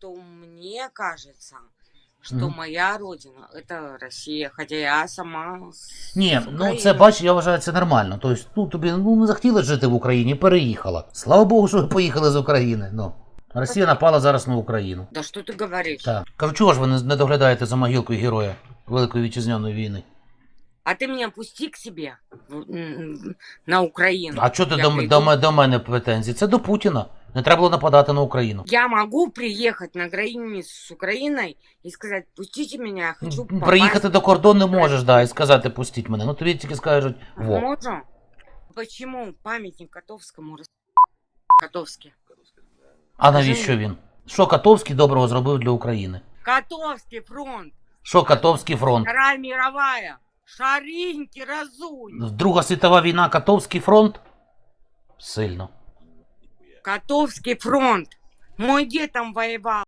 то мне кажется, что Мгм. моя родина это Россия, хотя я сама с Ні, с ну це Украины. бач, я вважаю, це нормально. Тобто, ну тобі ну не захотіла жити в Україні, переїхала. Слава Богу, що ви поїхали з України. Ну. Росія напала зараз на Україну. Да что ты говоришь? Так. Кажу, чого ж ви не, не доглядаєте за могилкою героя Великої вітчизняної війни? А ты меня пусти к себе в- м, на Украину. А чого ти Я до, приду. до, м- до мене претензії? Це до Путіна. Не треба було нападати на Україну. Я могу приехать на границу с Украиной и сказать, пустите меня, я хочу попасть. Приїхати до кордону не можеш, да, і сказати, пустіть мене. Ну тобі тільки скажуть, во. Можем? Почему памятник Котовскому рас- Котовский? А навіщо він? Що Катовський доброго зробив для України? Котовский фронт, Що Катовський фронт? Вторая мировая, шаринки, разунь. Друга світова війна, Катовський фронт? Сильно. Котовский фронт. Мой дед там воевал.